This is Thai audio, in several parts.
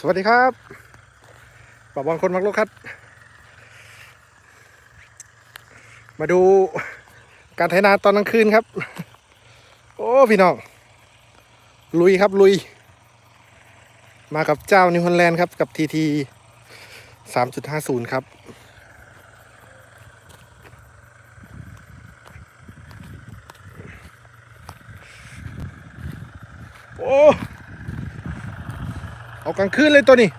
สวัสดีครับปอบอลคนมักลุกครับ มาดูการไถนาตอนกลางคืนครับ โอ้พี่น้อง ลุยครับลุย มากับเจ้านิวฮอลแลนด์ครับ กับทีทีสามจุดห้าศูนย์ครับ โอ้ เอา กลางคืนเลยตัวนี้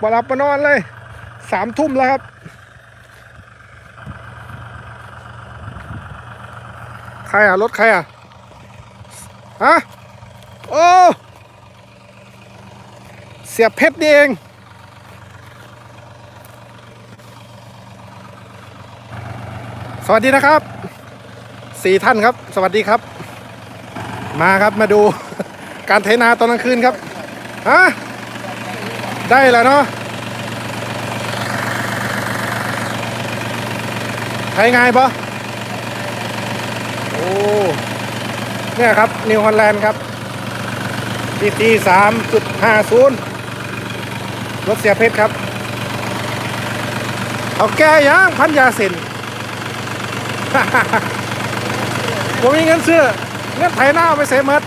มาหลับมานอนเลยสามทุ่มแล้วครับ ใครอะ รถใครอะ ฮะ โอ้ เสียบเพชรนี่เองสวัสดีนะครับสี่ท่านครับ สวัสดีครับ มาครับมาดูการไถนาตอนกลางคืนครับฮะได้แล้วเนาะไถง่ายปะโอ้เนี่ยครับนิวฮอลแลนด์ครับทีทีสามจุดห้าศูนย์รถเสียเพชรครับเขาแก้ยังพันยาเซ็นผมมีเงินซื้อ เงินไถหน้าไปเซมัด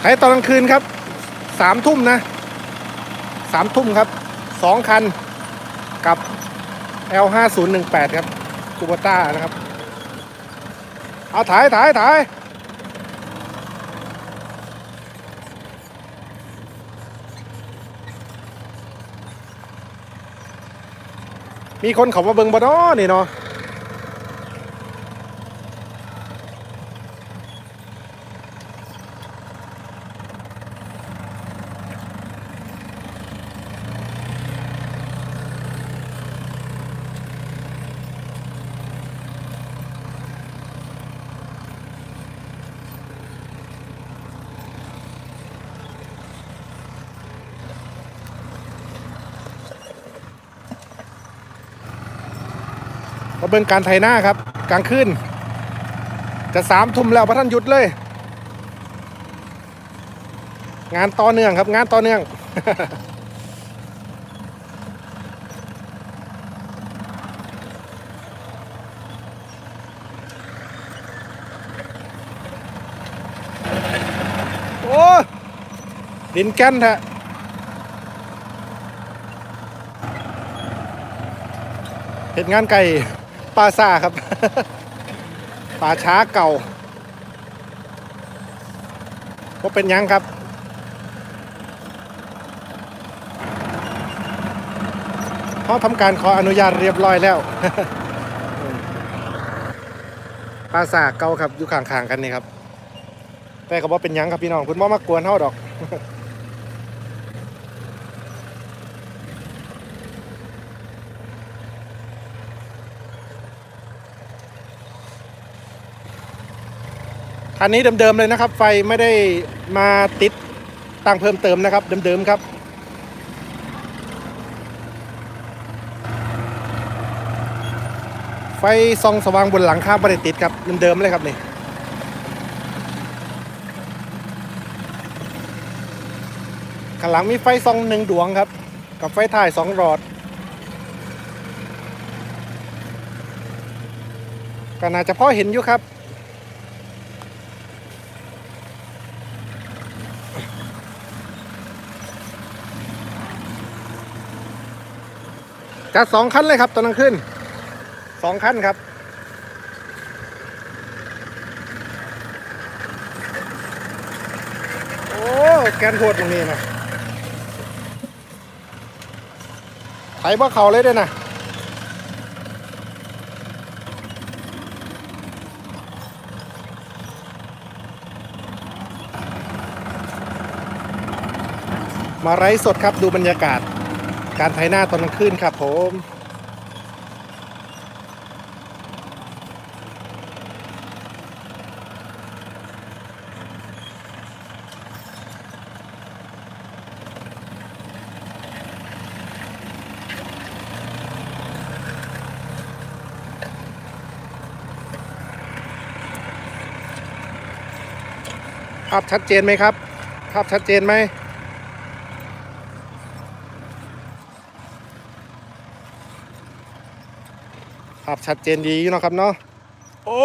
ไถตอนกลางคืนครับสามทุ่มนะสามทุ่มครับสองคันกับ L 5 0 1 8 ครับคูโบต้านะครับ เอาถ่ายถ่ายถ่าย มีคนเขามาเบิงบ่เนาะนี่เนาะ เบิงการไถหน้าครับ กลางคืนจะสามทุ่มแล้วพระท่านหยุดเลย งานต่อเนื่องครับ งานต่อเนื่องโอ้ดินแก่นแท้เห็นงานไก่ ปลาซ่าครับป่าช้าเก่าก็เป็นยังครับ เขาทำการขออนุญาตเรียบร้อยแล้วปราสาเก่าครับอยู่ข้างๆกันนี่ครับ แต่ก็บ่เป็นยังครับพี่น้องคุณบ่มากวนเฮาดอก คันนี้เดิมๆเลยนะครับ ไฟไม่ได้มาติดตั้งเพิ่มเติมนะครับ เดิมๆครับ ไฟส่องสว่างบนหลังคาไม่ได้ติดครับเดิมๆเลยครับนี่ข้างหลังมีไฟส่องหนึ่งดวงครับ กับไฟถ่ายสองหลอด ก็น่าจะพอเห็นอยู่ครับ จัดสองคันเลยครับตอนกลางคืนสองคันครับโอ้แกนโหดตรงนี้นะไถบ่เขาเลยด้วยนะมาไร้สดครับดูบรรยากาศ การไถหน้าตอนกลางคืนครับผมภาพชัดเจนไหมครับ ภาพชัดเจนไหม ภาพชัดเจนดีอยู่เนาะครับเนาะโอ้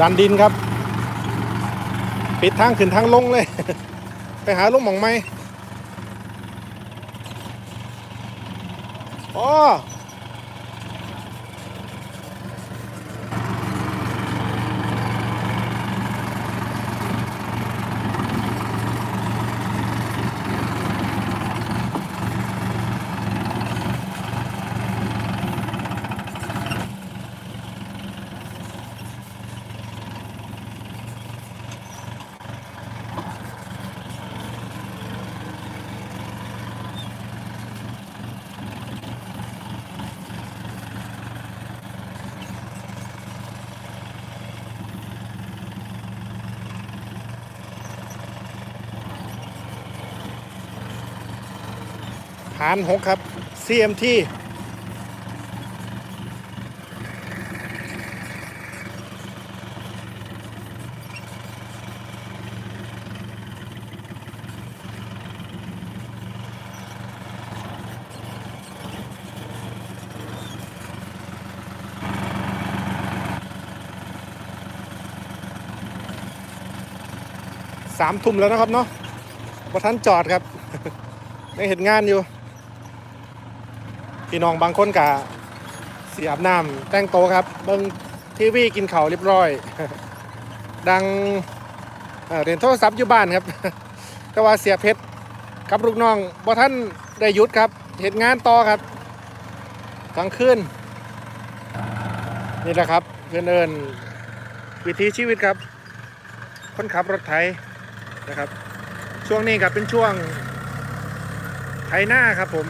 ดันดินครับ ปิดทางขึ้นทางลงเลย ไปหาลุงหมองไหมอ๋อารหกครับ CMT สามทุ่มแล้วนะครับเนาะประทันจอดครับไม่เห็นงานอยู่ พี่น้องบางคนกะเสียอาบน้ำแต่งโตครับ เบิ่งทีวีกินข้าวเรียบร้อย ดังเรียนโทรศัพท์อยู่บ้านครับ แต่ว่าเสียเพชรกับลูกน้องบ่ท่านได้หยุดครับเห็นงานต่อครับกลางคืนนี่แหละครับเพื่อนเอินวิถีชีวิตครับคนขับรถไถนะครับ ช่วงนี้ครับเป็นช่วงไถหน้าครับผม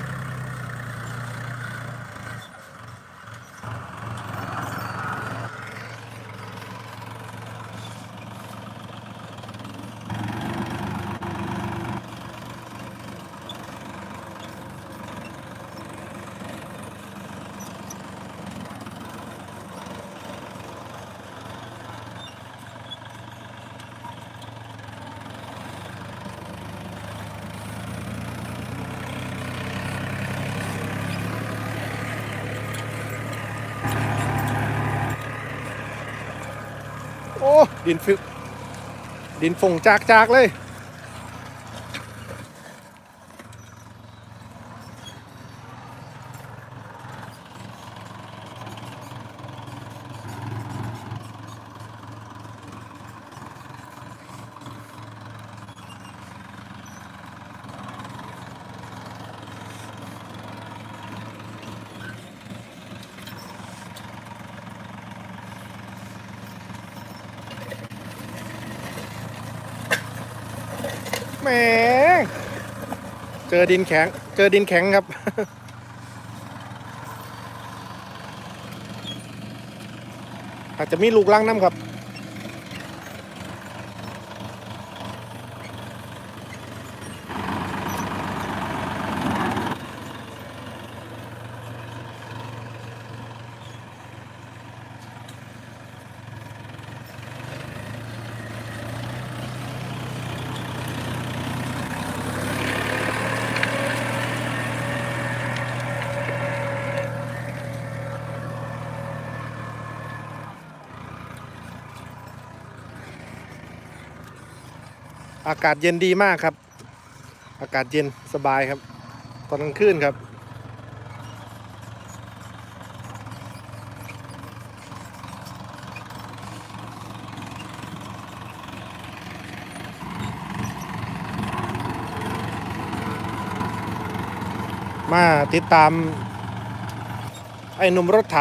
โอ้ ดินฟึกดินฝงจากจากเลย แหมเจอดินแข็ง เจอดินแข็งครับ อาจจะมีลูกลังน้ำครับ อากาศเย็นดีมากครับ อากาศเย็นสบายครับ ตอนกลางคืนครับ มาติดตาม ไอ้หนุ่มรถไถ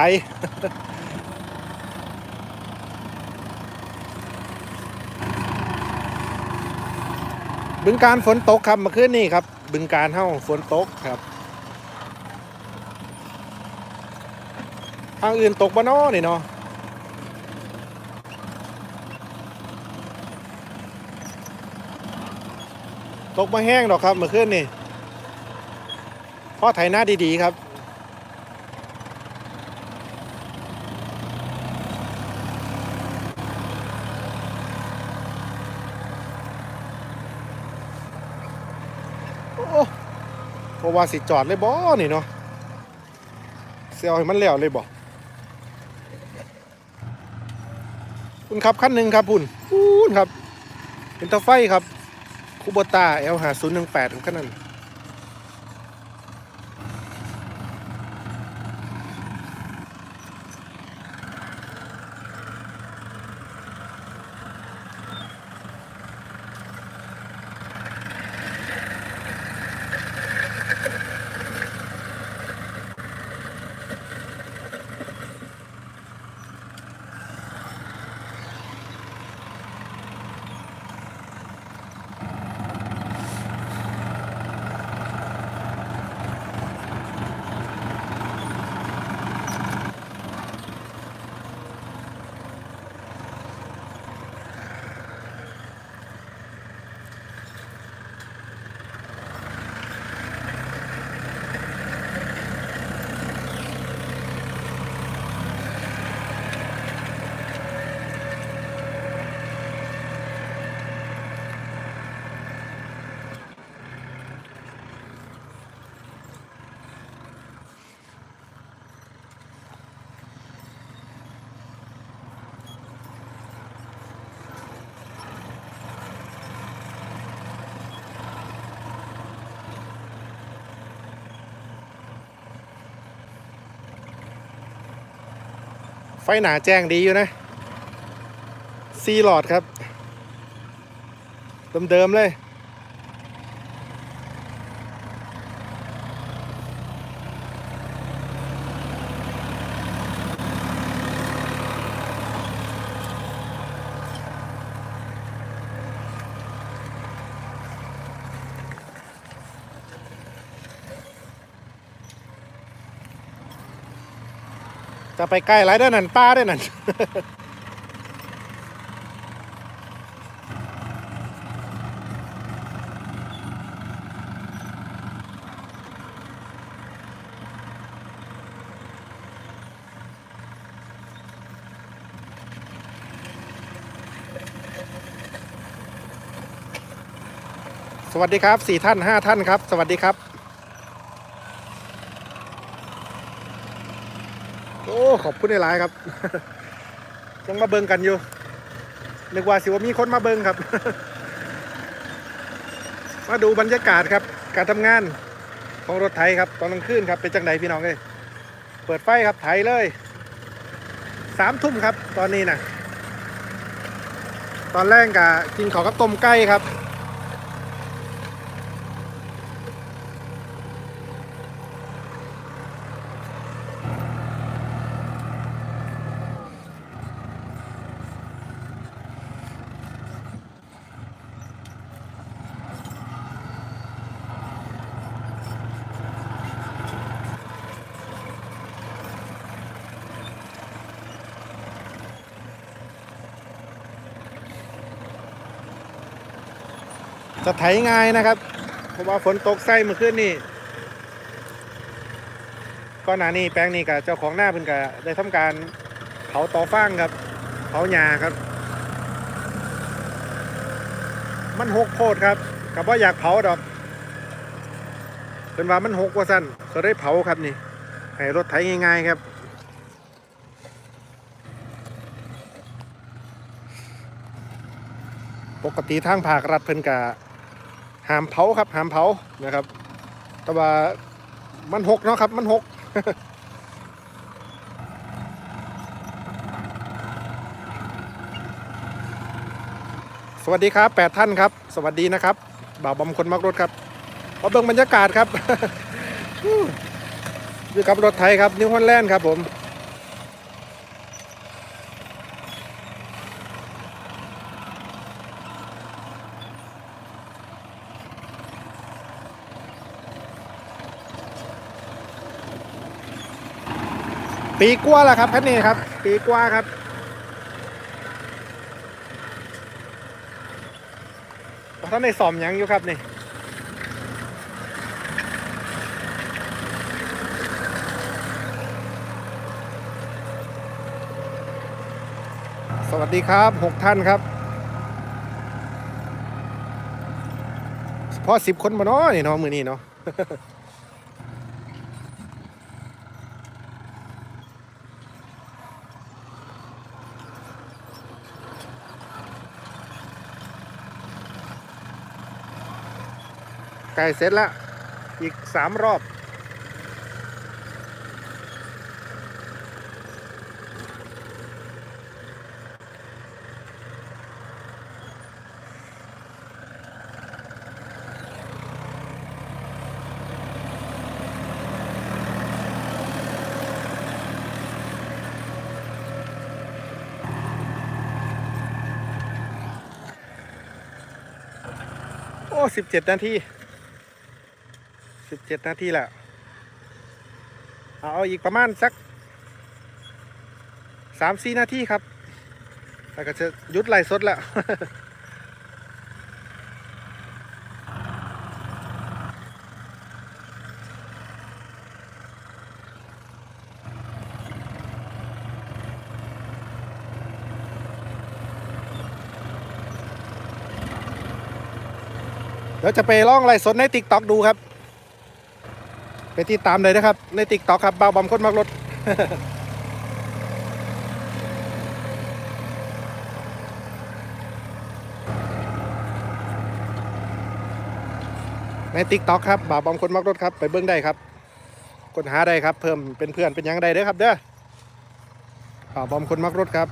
บึงการฝนตกครับเมื่อคืนนี้ครับ บึงการเฮ้าฝนตกครับทางอื่นตกบ้านอนี่เนาะตกมาแห้งดอกครับเมื่อคืนนี่พ่อไถหน้าดีๆครับ โอ้เพ ราะว่าสิจอดเลยบ่นี่เนาะเสียวให้มันแล้วเลยบ่คุณครับขั้นหนึ่งครับคุณคุณครับ เป็นเตาไฟครับคูโบต้า L หาศูนย์หนึ่งแปดขั้นนั้น ไฟหนาแจ้งดีอยู่นะซีหลอดครับ เดิมๆเลย ไปใกล้ไรได้อนั่นป้าได้อนั่นสวัสดีครับสี่ท่านห้าท่านครับ สวัสดีครับ โอ้ขอบคุณหลายครับ ยังมาเบิงกันอยู่นึกว่าสิว่ามีคนมาเบิงครับ มาดูบรรยากาศครับ การทำงานของรถไถครับ ตอนกลางคืนครับเป็นจังไดพี่น้องเอ้ยเปิดไฟครับไถเลยสามทุ่มครับ ตอนนี้นะตอนแรกกะกินขอกับต้มไก่ครับ จะไถง่ายนะครับ เพราะว่าฝนตกใส่เมื่อคืนนี่ก็หนานี่แปลงนี้กับเจ้าของหน้าเพิ่นก็ได้ทำการเผาต่อฟางครับ เผาหญ้าครับ มันหกโคตรครับกับว่าอยากเผาดอกเป็นว่ามันหกว่าสั้นก็ได้เผาครับนี่ให้รถไถง่ายๆครับปกติทางภาครัฐเพิ่นกะ หามเผาครับหามเผานะครับ แต่ว่ามันหกเนาะครับ มันหกสวัสดีครับแปดท่านครับ สวัสดีนะครับ บ่าวบอมคนมักรถครับขอเบิ่งบรรยากาศครับ อยู่กับรถไทยครับนิวฮอลแลนด์ครับผม ปีกว่าแล้วครับคันนี้ครับ ปีกว่าครับ ท่านในสอมยังอยู่ครับนี่สวัสดีครับหกท่านครับพอสิบคนมาเนาะนี่เนาะมือนี้เนาะ ใกล้เสร็จแล้ว อีกสามรอบ โอ้สิบเจ็ดนาที สิบเจ็ดนาทีแล้วเอาอีกประมาณสักสามสี่นาทีครับแล้วก็จะยุดไล่สดแล้วเดี๋ยวจะไปล่องไล่สดในติ๊กต็อกดูครับ ไปติดตามเลยนะครับ ในติ๊กต็อกครับเบาบอมคนมักรถในติ๊กต็อกครับบ่าวบอมคนมักรถครับ ไปเบิ้งได้ครับค้นหาได้ครับ เพิ่มเป็นเพื่อนเป็นยังได้เด้อครับเด้อบ่าวบอมคนมักรถครับ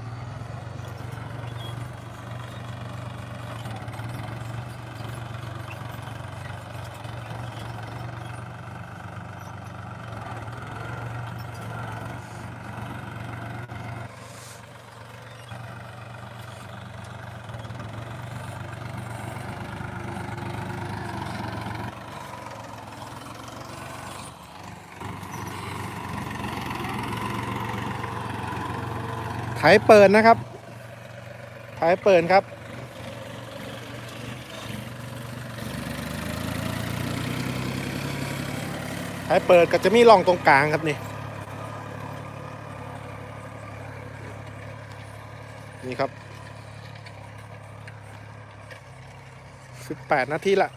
ไถเปิดนะครับไถเปิดครับไถเปิดก็จะมีร่องตรงกลางครับนี่ นี่ครับ 18 นาทีละ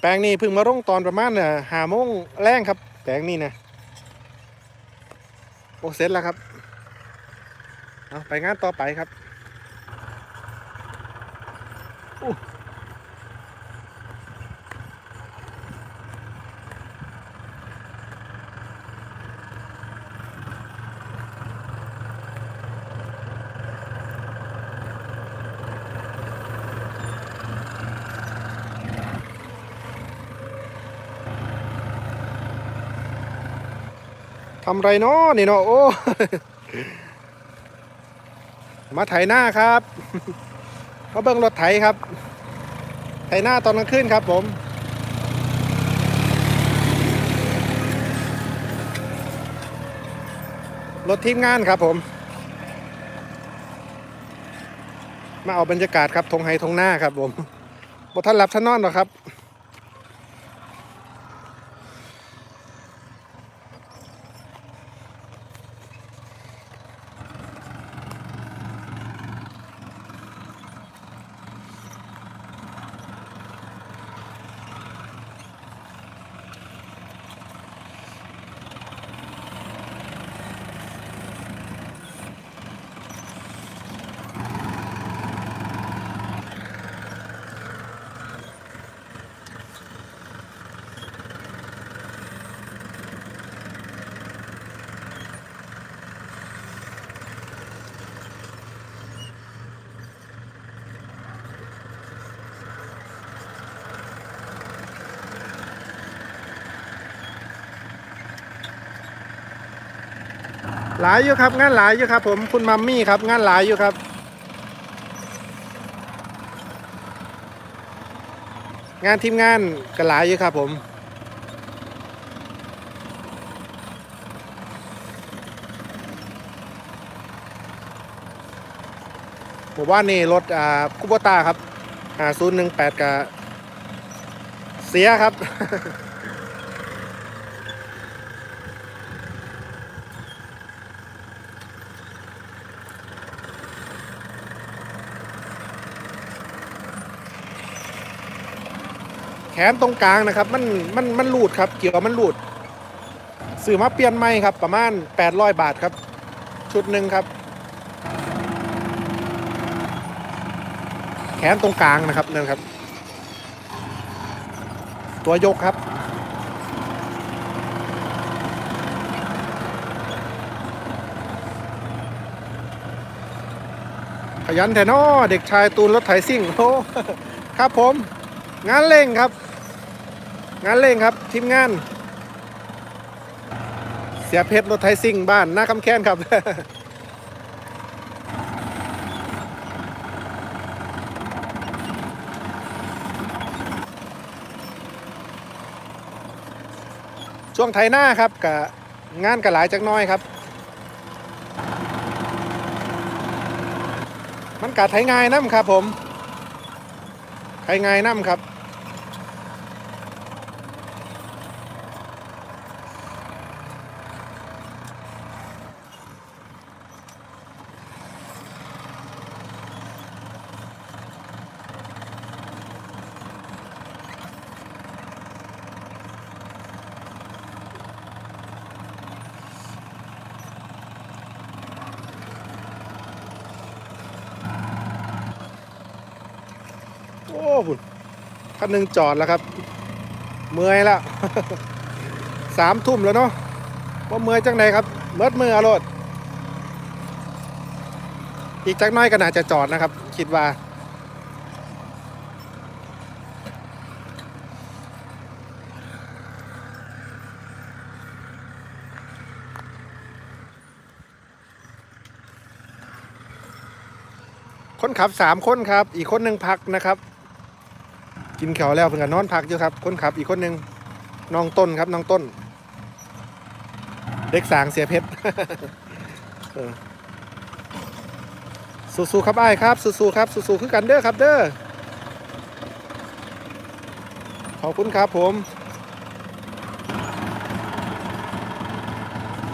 แปลงนี้เพิ่งมาร่งตอนประมาณน่ะหาโมงแรงครับ แปลงนี้นะโอเสร็จแล้วครับเอาไปงานต่อไปครับ ทำไรเนาะนี่เนาะโอ้มาไถหน้าครับเขาเบิ่งรถไถครับ ไถหน้าตอนกลางคืนครับ ผมรถทีมงานครับผม มาเอาบรรยากาศครับทงไฮทงหน้าครับผมบท่านหลับท่านนอนหรอครับ ลายอยู่ครับ งานหลายอยู่ครับ ผมคุณมัมมี่ครับงานหลายอยู่ครับ งานทีมงานก็หลายอยู่ครับ ผมผมว่านี่รถอ่าคูโบตาครับอ่าศูนย์หนึ่งแปดกับเสียครับ ขนตรงกลางนะครับ มันมันมันหลุดครับเกี่ยวมันหลุดซื้อมาเปลี่ยนใหม่ครับ ประมาณ 800 บาทครับ ชุดหนึ่งครับ แขนตรงกลางนะครับนั่นครับ ตัวยกครับ ขยันแทนอเด็กชายตูนรถไถซิ่งโอ้ครับผม งานเร่งครับ งานเร่งครับทีมงาน เสียเพชรรถไถซิ่งบ้านหน้าคำแค้นครับ ช่วงไทยหน้าครับกับงานกับหลายจักน้อยครับ มันกะไทยง่ายน้ำครับผมไทยง่ายน้ำครับ โอ้บุญ คันหนึ่งจอดแล้วครับ เมื่อยแล้วสามทุ่มแล้วเนาะว่าเมื่อยจังไหนครับเมิดมืออรถอีกจักน้อยก็น่าจะจอดนะครับ คิดว่า คนขับสามคนครับ อีกคนหนึ่งพักนะครับ กินข้าวแล้วเพิ่งจะนอนพักอยู่ครับ คนขับอีกคนหนึ่งน้องต้นครับน้องต้น เด็กสางเสียเพชรสู้ๆครับไอ้ครับสู้ๆครับสู้ๆคือกันเด้อครับเด้อขอบคุณครับผม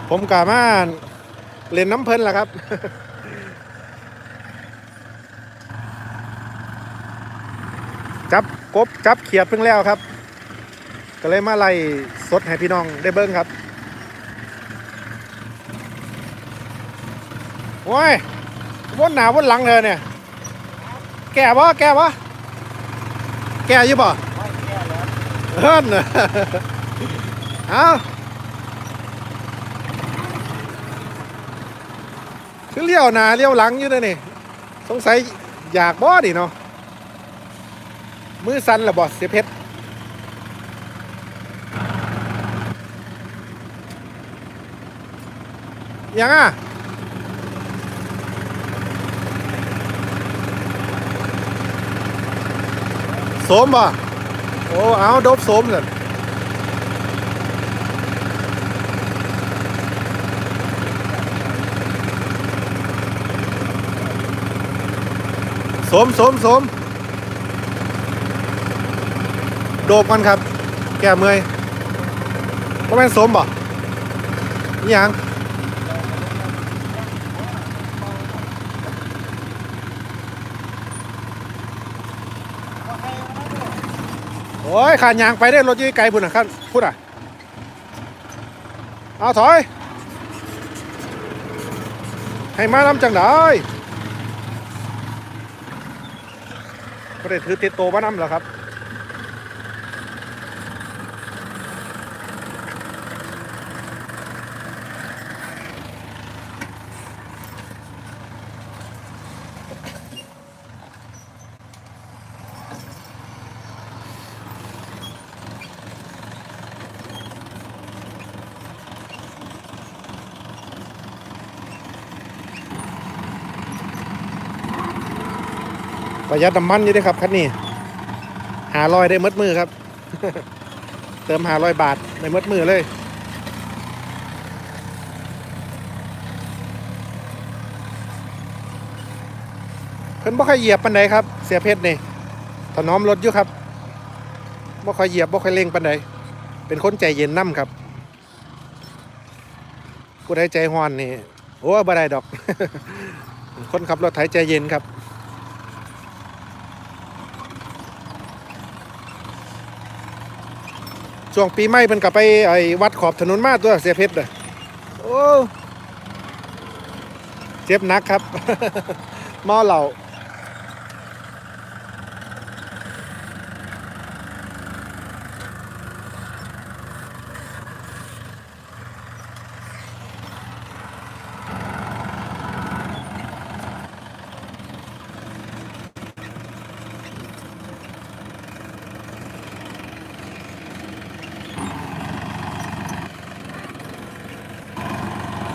ผมกามาเล่นน้ำเพลินล่ะครับ จับกบจับเขียดเพิ่งแล้วครับ ก็เลยมาไล่สดให้พี่น้องได้เบิ้งครับโอ้ยวนหนาวนหลังเลยเนี่ย แก่บ่แก่บ่แก่อยู่บ่เฮิ่นเอาคือเลี้ยวหนาเลี้ยวหลังอยู่เลยนี่ สงสัยอยากบ่ดิเนาะ มือสั่นละบอสเสียเพชรยังอะโสมบ่โอ้เอาดบโสมเลยโสมโสมโสม โดบกันครับ แก้เมื่อยก็แม่นสมบ่นี่ยังโอ้ยขานยางไปได้รถยี่ไกลพุ่นนะครับพุ่นอะ เอาถอย ให้มานำจังได้ก็ได้ถือติดโตมาน้ำแล้วครับ ประหยัดน้ำมันอยู่ด้วยครับคันนี้หาลอยได้มดมือครับ เติมหาลอยบาทในมดมือเลยเพิ่นบ่ค่อยเหยียบปันใดครับ เสียเพชรนี่ถนอมรถอยู่ครับบ่ค่อยเหยียบบ่ค่อยเร่งปันใดเป็นคนใจเย็นนํครับผู้ใดใจฮ้อนนี่โอ้บ่ได้ดอก คนขับรถไถใจเย็นครับ ช่วงปีใหม่เพิ่นกลับไปไอ้วัดขอบถนนมาตัวเสียเพชรเด้อโอ้เจ็บหนักครับเมาเหล้า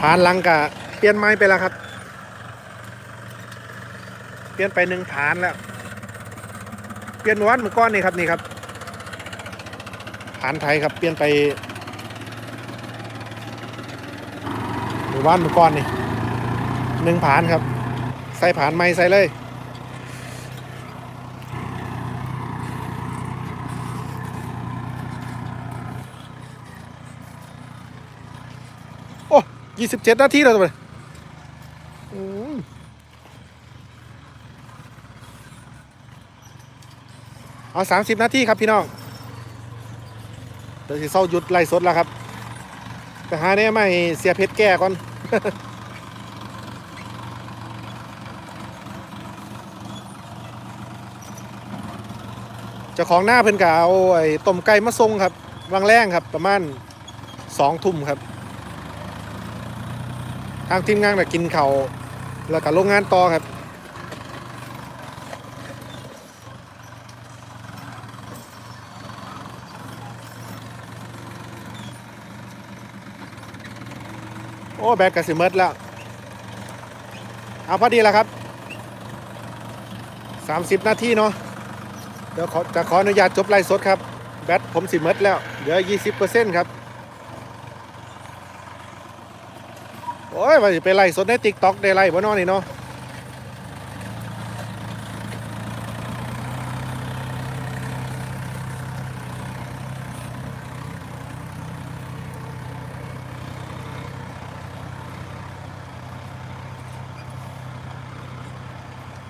ผ่านหลังกะเปลี่ยนไม้ไปแล้วครับ เปลี่ยนไปหนึ่งฐานแล้ว เปลี่ยนวัดเมื่อก้อนนี่ครับนี่ครับฐานไทยครับเปลี่ยนไปหมู่บ้านเมื่อก้อนนี่หนึ่งผานครับ ใส่ผานไม้ใส่เลย โอ้ ยี่สิบเจ็ดนาทีแล้วตัวเลยอืมเอาสามสิบนาทีครับพี่น้องเดี๋ยวสิเศร้าหยุดไล่สดแล้วครับ แต่หาเนี่ยไม่เสียเพชรแก่ก่อนเจ้าของหน้าเพิ่นกะเอาไอ้ต้มไก่มาส่งครับวางแรงครับประมาณสองทุ่มครับ ทางทีมงานแบบกินเขาวแล้วก็โรงงานต่อครับโอ้แบกกระสิเมิดแล้ว เอาพอดีแล้วครับ 30 นาทีเนาะเดี๋ยวขอจะขออนุญาตจบไลฟ์สดครับ แบตผมสิเมิดแล้ว เหลือ 20%ครับ อ้ยว่าสิไปไล่สดในติ๊กต็อกได้ไล่บ่นอนนี่เนาะ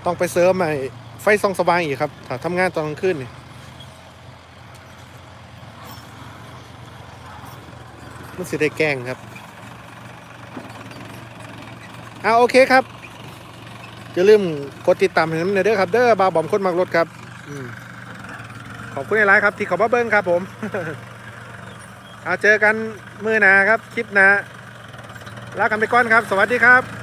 ต้องไปเสริมไอ้ไฟส่องสว่างอีกครับถ้าทำงานตอนกลางคืนนี่มันสิได้แกล้งครับ เอาโอเคครับอย่าลืมกดติดตามเห็นเนยเด้อครับ เด้อบาบอมคนมักรถครับอขอบคุณในไลน์ครับ ที่ขอบมาเบิ้งครับ ผมเอาเจอกันมือหนาครับ คลิปหนาลากันไปก่อนครับ สวัสดีครับ